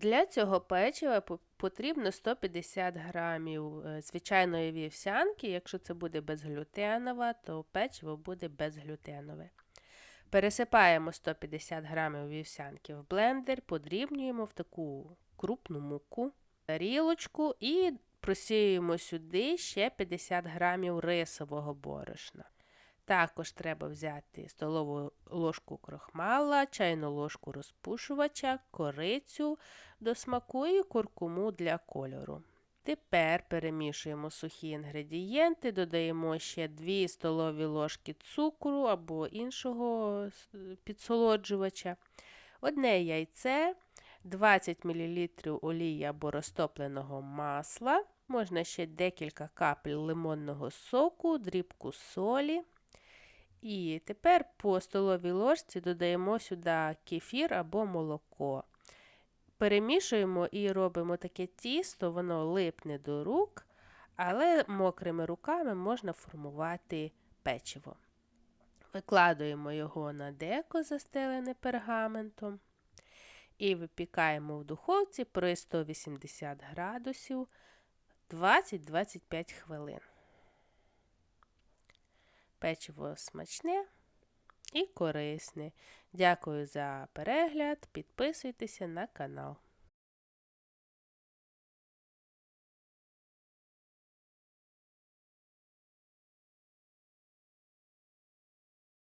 Для цього печива потрібно 150 грамів е, звичайної вівсянки. Якщо це буде безглютенова, то печиво буде безглютенове. Пересипаємо 150 грамів вівсянки в блендер, подрібнюємо в таку крупну муку, тарілочку і просіюємо сюди ще 50 грамів рисового борошна. Також треба взяти столову ложку крохмала, чайну ложку розпушувача, корицю до смаку і куркуму для кольору. Тепер перемішуємо сухі інгредієнти, додаємо ще 2 столові ложки цукру або іншого підсолоджувача, одне яйце, 20 мл олії або розтопленого масла, можна ще декілька капель лимонного соку, дрібку солі. І тепер по столовій ложці додаємо сюди кефір або молоко. Перемішуємо і робимо таке тісто, воно липне до рук, але мокрими руками можна формувати печиво. Викладуємо його на деко, застелене пергаментом, і випікаємо в духовці при 180 градусів 20-25 хвилин. Печиво смачне і корисне. Дякую за перегляд. Підписуйтеся на канал.